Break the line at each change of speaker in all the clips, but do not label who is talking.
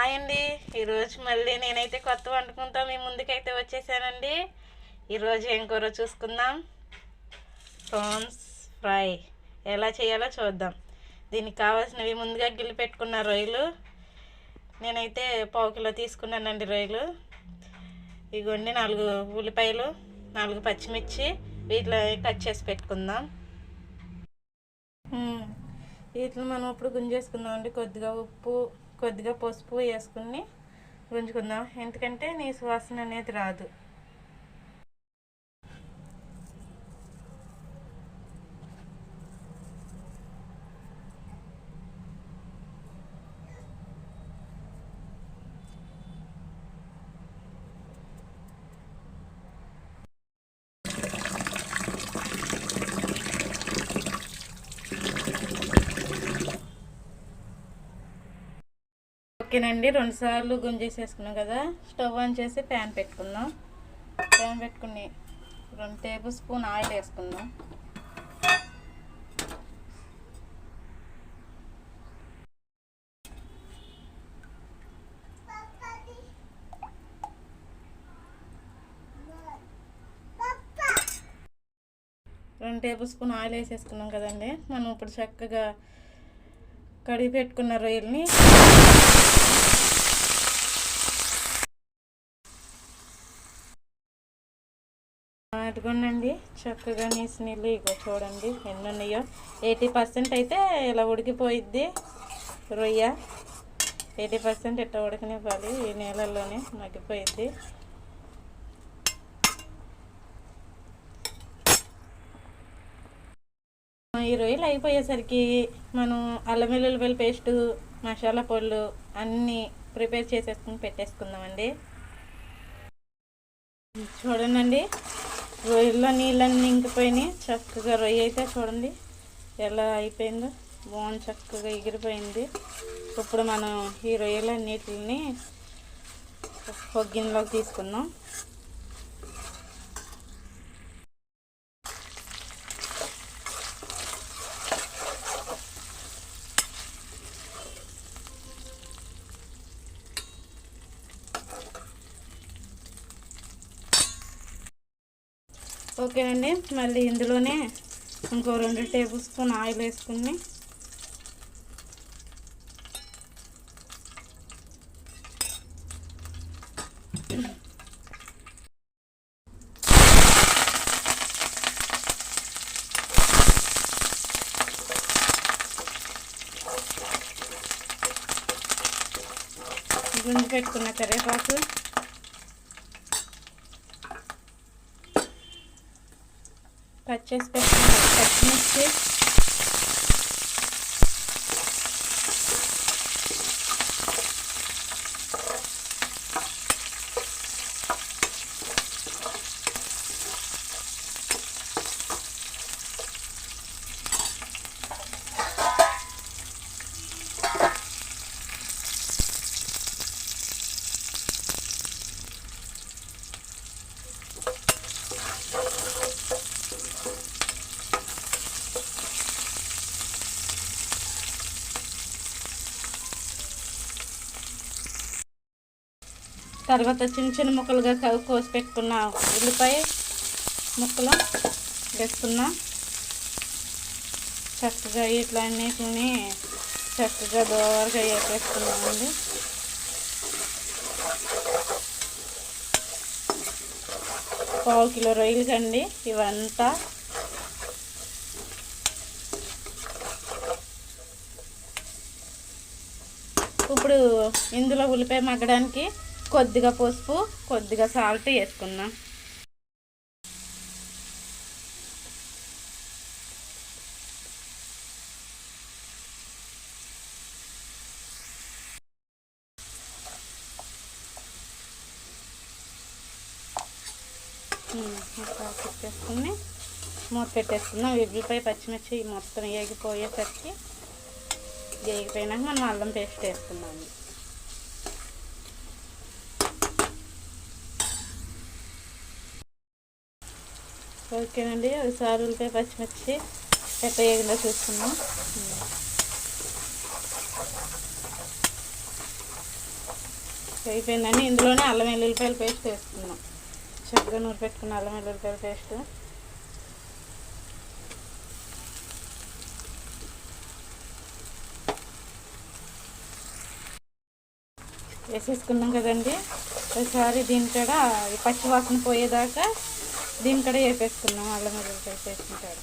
Hi అండి. ఈరోజు మళ్ళీ నేనైతే కొత్త వండుకుంటా మీ ముందుకైతే వచ్చేసానండి. ఈరోజు ఏం కూర చూసుకుందాం? Prawns fry. ఎలా చేయాలో చూద్దాం. దీనికి కావాల్సినవి ముందుగా గిల్లి పెట్టుకున్న రొయ్యలు. నేనైతే పావు కిలో తీసుకున్నానండి రొయ్యలు. ఇగోండి నాలుగు ఉల్లిపాయలు నాలుగు పచ్చిమిర్చి. వీటిలో కట్ చేసి పెట్టుకుందాం. వీటిని మనం ఇప్పుడు గుంజేసుకుందాం అండి కొద్దిగా ఉప్పు కొద్దిగా పసుపు వేసుకుని గుంజుకుందాం. ఎందుకంటే నీ సువాసన అనేది రాదు. ఓకేనండి. రెండుసార్లు గుంజేసేసుకున్నాం కదా. స్టవ్ ఆన్ చేసి ప్యాన్ పెట్టుకుందాం. ప్యాన్ పెట్టుకుని రెండు టేబుల్ స్పూన్ ఆయిల్ వేసుకుందాం. రెండు టేబుల్ స్పూన్ ఆయిల్ వేసేసుకున్నాం కదండి. మనం ఇప్పుడు చక్కగా కడిగి పెట్టుకున్న రొయ్యల్ని అటుకోండి చక్కగా నీసి నీళ్ళు ఇగో చూడండి ఎన్ని ఉన్నాయో ఎయిటీ పర్సెంట్ అయితే ఇలా ఉడికిపోయిద్ది రొయ్య. ఎయిటీ పర్సెంట్ ఇట్లా ఉడకనివ్వాలి? ఈ నీళ్ళల్లోనే మగ్గిపోయిద్ది. ఈ రొయ్యలు అయిపోయేసరికి మనం అల్లం వెల్లుల్లి పేస్టు మసాలా పొళ్ళు అన్నీ ప్రిపేర్ చేసేసుకుని పెట్టేసుకుందామండి. చూడండి రొయ్యల్లో నీళ్ళన్నీ ఇంకిపోయినాయి. చక్కగా రొయ్య అయితే చూడండి ఎలా అయిపోయిందో. బాగుంది చక్కగా ఎగిరిపోయింది. ఇప్పుడు మనం ఈ రొయ్యలన్నిటిని ఒక గిన్నెలోకి తీసుకుందాం. ఓకేనండి మళ్ళీ ఇందులోనే ఇంకో రెండు టేబుల్ స్పూన్ ఆయిల్ వేసుకుని గుంజి పెట్టుకున్న కరివేపాకు కట్ చేసి పెట్టుకున్న పచ్చిమిర్చి తర్వాత చిన్న చిన్న ముక్కలుగా కవ్- కోసి పెట్టుకున్న ఉల్లిపాయ ముక్కలు వేసుకున్నా. చక్కగా ఇట్లా అన్నిటిని చక్కగా దోరగా వేసేసుకున్నామండి పావు కిలో రొయ్యలు కండి ఇవంతా. ఇప్పుడు ఇందులో ఉల్లిపాయ మగ్గడానికి కొద్దిగా పసుపు కొద్దిగా సాల్ట్ వేసుకుందాం పెట్టేసుకుని మూత పెట్టేసుకుందాం ఉల్లిపాయ పచ్చిమిర్చి మొత్తం వేగిపోయేసరికి వేగిపోయినాక మనం అల్లం పేస్ట్ వేసుకుందాం. ఓకేనండి ఒకసారి ఉల్లిపాయ పచ్చిమిర్చి ఎట్ట వేయకుండా చూసుకుందాం. అయిపోయిందండి ఇందులోనే అల్లం వెల్లుల్లిపాయల పేస్ట్ వేసుకున్నాం చక్కగా నూరు పెట్టుకున్న అల్లం వెల్లుల్లిపాయల పేస్ట్. వేసేసుకున్నాం కదండి. ఒకసారి దీని కూడా పచ్చి వాసన పోయేదాకా దీని కూడా వేపేసుకున్నాం అల్లం వెల్లుల్లి పేస్ట్ కాడ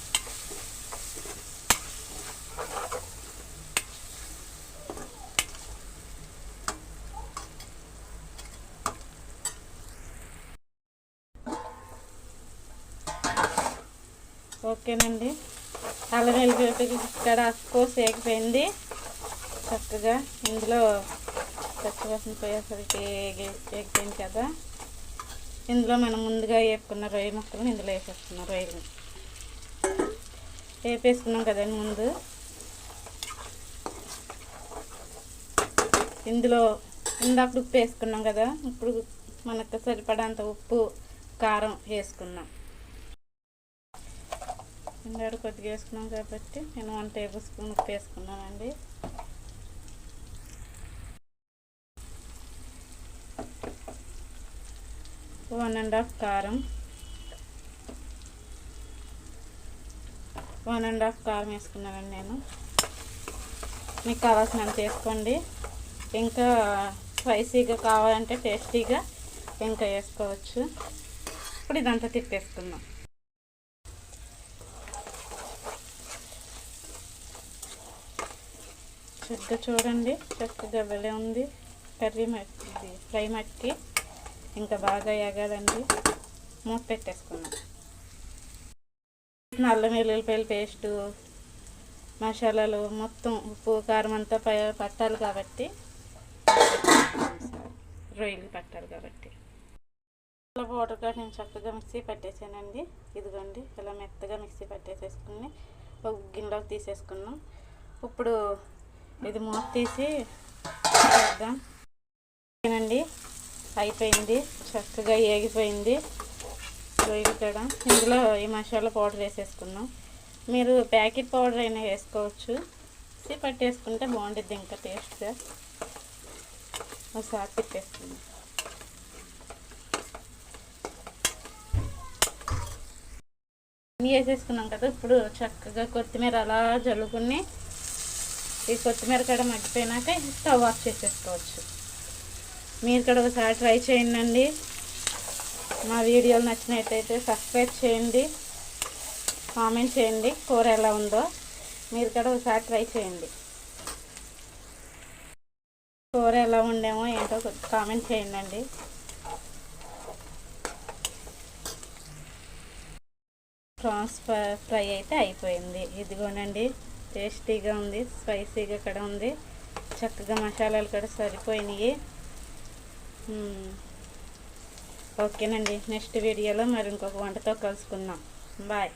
ఓకేనండి. అల్లం వెల్లుల్లి ఇక్కడ కోసి వేగిపోయింది చక్కగా ఇందులో పచ్చివాసన పోయేసరికి వేగిపోయింది కదా. ఇందులో మనం ముందుగా వేపుకున్న రొయ్య ముక్కలను ఇందులో వేసేసుకున్నాం రొయ్యలు. వేపేసుకున్నాం కదండి ముందు. ఇందులో ఇందాక ఉప్పు వేసుకున్నాం కదా ఇప్పుడు మనకు సరిపడంత ఉప్పు కారం వేసుకున్నాం. ఇందాడు కొద్దిగా వేసుకున్నాం కాబట్టి నేను వన్ టేబుల్ స్పూన్ ఉప్పు వేసుకున్నానండి. వన్ అండ్ హాఫ్ కారం. వన్ అండ్ హాఫ్ కారం వేసుకున్నానండి నేను. మీకు కావాల్సినంత వేసుకోండి. ఇంకా స్పైసీగా కావాలంటే టేస్టీగా ఇంకా వేసుకోవచ్చు. ఇప్పుడు ఇదంతా తిప్పేసుకుందాం. చక్కగా చూడండి. చక్కగా వెళ్ళే ఉంది కర్రీ మట్టి ఫ్రై మట్టి. ఇంకా బాగా ఎగాలండి మూత పెట్టేసుకున్నాం. అల్లం వెల్లుల్లిపాయల పేస్టు మసాలాలు మొత్తం ఉప్పు కారం అంతా పట్టాలి కాబట్టి. రొయ్యలు పట్టాలి కాబట్టి. ఇలా పౌడర్ నేను చక్కగా మిక్సీ పట్టేసానండి. ఇదిగోండి ఇలా మెత్తగా మిక్సీ పట్టేసేసుకుని ఒక గిన్నెలోకి తీసేసుకున్నాం. ఇప్పుడు ఇది మూత తీసి చేద్దాం. ఓకేనండి అయిపోయింది. చక్కగా ఏగిపోయింది. ఇక్కడ ఇందులో ఈ మసాలా పౌడర్ వేసేసుకున్నాం మీరు ప్యాకెట్ పౌడర్ అయినా వేసుకోవచ్చు. మిక్సీ పట్టేసుకుంటే బాగుంటుంది ఇంకా టేస్ట్గా ఒకసారి తిప్పేసుకుందాం. అన్నీ వేసేసుకున్నాం కదా ఇప్పుడు చక్కగా కొత్తిమీర అలా జల్లుకుని ఈ కొత్తిమీర కూడా మగ్గిపోయినాక స్టవ్ ఆఫ్ చేసేసుకోవచ్చు. మీరు కూడా ఒకసారి ట్రై చేయండి మా వీడియోలు నచ్చినట్టయితే సబ్స్క్రైబ్ చేయండి. కామెంట్ చేయండి. కూర ఎలా ఉందో మీరు కూడా ఒకసారి ట్రై చేయండి. కూర ఎలా ఉండేమో ఏంటో కామెంట్ చేయండి ప్రాన్స్ ఫ్రై అయితే అయిపోయింది. ఇదిగోనండి టేస్టీగా ఉంది స్పైసీగా కూడా ఉంది. చక్కగా మసాలాలు కూడా సరిపోయినాయి. ఓకేనండి నెక్స్ట్ వీడియోలో మరి ఇంకొక వంటతో కలుసుకుందాం. బాయ్